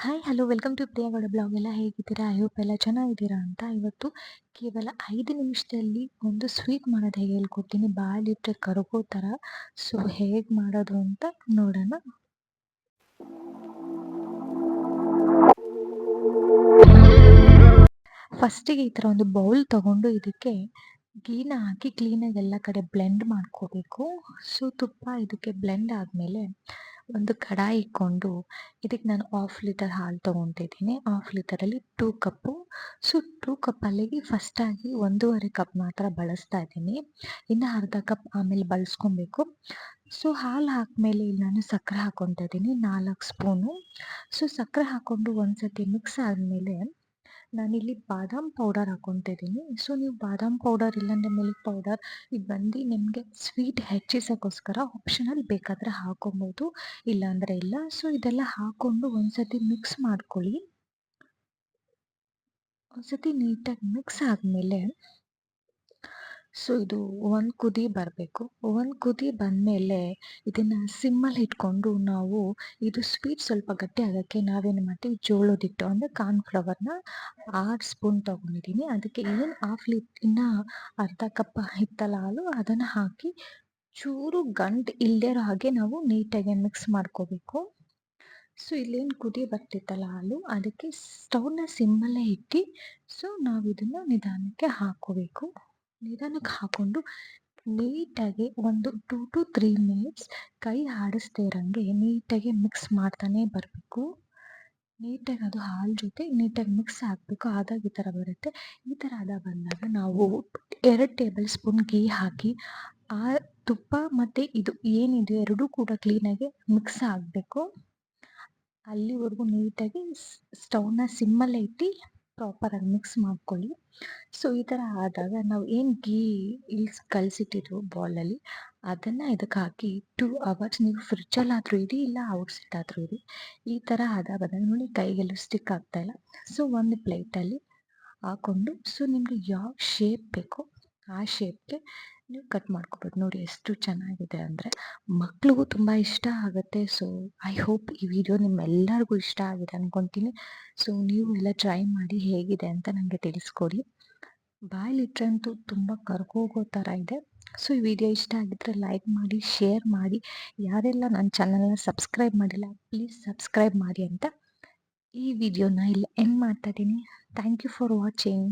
Hi hello welcome to Priya Gowda blog ಎಲ್ಲ ಹೇಗಿದ್ದೀರಾ? I hope ಎಲ್ಲ ಚೆನ್ನಾಗಿದ್ದೀರಾ ಅಂತ ಇವತ್ತು ಕೇವಲ ಐದು ನಿಮಿಷದಲ್ಲಿ ಒಂದು ಸ್ವೀಟ್ ಮಾಡೋದು ಹೇಗೆ ಹೇಳ್ಕೊಡ್ತೀನಿ. ಬಾಲಿಟ್ಟರೆ ಕರಗೋ ಥರ ಸೊ ಹೇಗೆ ಮಾಡೋದು ಅಂತ ನೋಡೋಣ. ಫಸ್ಟಿಗೆ ಈ ಥರ ಒಂದು ಬೌಲ್ ತಗೊಂಡು ಇದಕ್ಕೆ ಗೀನ ಹಾಕಿ ಕ್ಲೀನಾಗಿ ಎಲ್ಲ ಕಡೆ ಬ್ಲೆಂಡ್ ಮಾಡ್ಕೋಬೇಕು. ಸೊ ತುಪ್ಪ ಇದಕ್ಕೆ ಬ್ಲೆಂಡ್ ಆದಮೇಲೆ ಒಂದು ಕಡಾಯಿ ಇಕ್ಕೊಂಡು ಇದಕ್ಕೆ ನಾನು ಹಾಫ್ ಲೀಟರ್ ಹಾಲು ತೊಗೊತಿದ್ದೀನಿ half ಲೀಟರಲ್ಲಿ two cup so two cup ಅಲ್ಲಿಗೆ ಫಸ್ಟಾಗಿ ಒಂದೂವರೆ ಕಪ್ ಮಾತ್ರ ಬಳಸ್ತಾ ಇದ್ದೀನಿ. ಇನ್ನು ಅರ್ಧ ಕಪ್ ಆಮೇಲೆ ಬಳಸ್ಕೊಬೇಕು. ಸೊ ಹಾಲು ಹಾಕ್ಮೇಲೆ ಇಲ್ಲಿ ನಾನು ಸಕ್ಕರೆ ಹಾಕ್ಕೊತಾ ಇದ್ದೀನಿ, ನಾಲ್ಕು ಸ್ಪೂನು ಸೊ ಸಕ್ಕರೆ ಹಾಕ್ಕೊಂಡು ಒಂದ್ಸತಿ ಮಿಕ್ಸ್ ಆದಮೇಲೆ ನಾನಿಲ್ಲಿ ಬಾದಾಮ್ ಪೌಡರ್ ಹಾಕೊತಿದ್ದೀನಿ. ಸೊ, ನೀವು ಬಾದಾಮ್ ಪೌಡರ್ ಇಲ್ಲಾಂದರೆ ಮಿಲ್ಕ್ ಪೌಡರ್, ಇದು ಬಂದು ನಿಮಗೆ ಸ್ವೀಟ್ ಹೆಚ್ಚಿಸೋಕ್ಕೋಸ್ಕರ ಆಪ್ಷನಲ್ ಬೇಕಾದರೆ ಹಾಕೊಬೋದು. ಇಲ್ಲಾಂದರೆ ಇಲ್ಲ. ಸೊ, ಇದೆಲ್ಲ ಹಾಕ್ಕೊಂಡು ಒಂದ್ಸತಿ ಮಿಕ್ಸ್ ಮಾಡ್ಕೊಳ್ಳಿ. ಒಂದ್ಸತಿ ನೀಟಾಗಿ ಮಿಕ್ಸ್ ಆದಮೇಲೆ ಸೊ ಇದು ಒಂದು ಕುದಿ ಬರಬೇಕು. ಒಂದು ಕುದಿ ಬಂದಮೇಲೆ ಇದನ್ನು ಸಿಮ್ಮಲ್ಲಿ ಇಟ್ಕೊಂಡು ನಾವು ಇದು ಸ್ವೀಟ್ ಸ್ವಲ್ಪ ಗಟ್ಟಿ ಆಗೋಕ್ಕೆ ನಾವೇನು ಮಾಡ್ತೀವಿ? ಜೋಳದ ಹಿಟ್ಟು, ಅಂದರೆ ಕಾರ್ನ್ಫ್ಲವರ್ನ ಆರು ಸ್ಪೂನ್ ತೊಗೊಂಡಿದ್ದೀನಿ ಅದಕ್ಕೆ ಏನು ಹಾಫ್ ಲೀಟ್ ಇನ್ನು ಅರ್ಧ ಕಪ್ ಹಿತ್ತಲ್ಲ ಹಾಲು, ಅದನ್ನು ಹಾಕಿ ಚೂರು ಗಂಟು ಇಲ್ಲದೇ ಇರೋ ಹಾಗೆ ನಾವು ನೀಟಾಗಿ ಮಿಕ್ಸ್ ಮಾಡ್ಕೋಬೇಕು. ಸೊ ಇಲ್ಲೇನು ಕುದಿ ಬರ್ತಿತ್ತಲ್ಲ ಹಾಲು, ಅದಕ್ಕೆ ಸ್ಟವ್ನ ಸಿಮ್ಮಲ್ಲೇ ಇಟ್ಟು, ಸೊ ನಾವು ಇದನ್ನು ನಿಧಾನಕ್ಕೆ ಹಾಕೋಬೇಕು ನಿಧಾನಕ್ಕೆ ಹಾಕೊಂಡು ನೀಟಾಗಿ ಒಂದು ಟೂ ಟು ತ್ರೀ ಮಿನಿಟ್ಸ್ ಕೈ ಆಡಿಸ್ದೇ ಇರೋಂಗೆ ನೀಟಾಗಿ ಮಿಕ್ಸ್ ಮಾಡ್ತಾನೆ ಬರಬೇಕು. ನೀಟಾಗಿ ಅದು ಹಾಲು ಜೊತೆ ನೀಟಾಗಿ ಮಿಕ್ಸ್ ಆಗಬೇಕು ಆದಾಗ ಈ ಥರ ಬರುತ್ತೆ. ಈ ಥರ ಅದ ಬಂದಾಗ ನಾವು ಎರಡು ಟೇಬಲ್ ಸ್ಪೂನ್ ಗೀ ಹಾಕಿ ಆ ತುಪ್ಪ ಮತ್ತು ಇದು ಏನಿದೆ ಎರಡೂ ಕೂಡ ಕ್ಲೀನಾಗಿ ಮಿಕ್ಸ್ ಆಗಬೇಕು. ಅಲ್ಲಿವರೆಗೂ ನೀಟಾಗಿ ಸ್ಟವ್ನ ಸಿಮ್ಮಲ್ಲೇ ಇಟ್ಟು ಪ್ರಾಪರಾಗಿ ಮಿಕ್ಸ್ ಮಾಡ್ಕೊಳ್ಳಿ. ಸೊ ಈ ಥರ ಆದಾಗ ನಾವು ಏನು ಗೀ ಇಲ್ಸ್ ಕಲಸಿಟ್ಟಿದ್ವು ಬೌಲಲ್ಲಿ ಅದನ್ನು ಇದಕ್ಕೆ ಹಾಕಿ ಟೂ ಅವರ್ಸ್ ನೀವು ಫ್ರಿಜ್ಜಲ್ಲಾದರೂ ಇರಿ, ಇಲ್ಲ ಔಟ್ಸೈಡ್ ಆದರೂ ಇರಿ. ಈ ಥರ ಆದಾಗ ಬಂದಾಗ ನೋಡಿ ಕೈಗೆಲ್ಲ ಸ್ಟಿಕ್ ಆಗ್ತಾಯಿಲ್ಲ ಸೊ ಒಂದು ಪ್ಲೇಟಲ್ಲಿ ಹಾಕ್ಕೊಂಡು ಸೊ ನಿಮಗೆ ಯಾವ ಶೇಪ್ ಬೇಕೋ ಆ ಶೇಪ್ಗೆ ನೀವು ಕಟ್ ಮಾಡ್ಕೋಬೋದು. ನೋಡಿ ಎಷ್ಟು ಚೆನ್ನಾಗಿದೆ ಅಂದರೆ ಮಕ್ಳಿಗೂ ತುಂಬ ಇಷ್ಟ ಆಗುತ್ತೆ. ಸೊ ಐ ಹೋಪ್ ಈ ವಿಡಿಯೋ ನಿಮ್ಮೆಲ್ಲರಿಗೂ ಇಷ್ಟ ಆಗಿದೆ ಅಂದ್ಕೊತೀನಿ ಸೊ ನೀವು ಎಲ್ಲ ಟ್ರೈ ಮಾಡಿ ಹೇಗಿದೆ ಅಂತ ನನಗೆ ತಿಳಿಸ್ಕೊಡಿ. ಬಾಯಲ್ಲಿಟ್ರಂತೂ ತುಂಬ ಕರ್ಕೋಗೋ ಥರ ಇದೆ. ಸೊ ಈ ವಿಡಿಯೋ ಇಷ್ಟ ಆಗಿದ್ರೆ ಲೈಕ್ ಮಾಡಿ ಶೇರ್ ಮಾಡಿ. ಯಾರೆಲ್ಲ ನನ್ನ ಚಾನಲ್ನ ಸಬ್ಸ್ಕ್ರೈಬ್ ಮಾಡಿಲ್ಲ ಪ್ಲೀಸ್ ಸಬ್ಸ್ಕ್ರೈಬ್ ಮಾಡಿ ಅಂತ ಈ ವಿಡಿಯೋನ ಇಲ್ಲಿ ಎಂಡ್ ಮಾಡ್ತಾ ಇದ್ದೀನಿ. Thank you for watching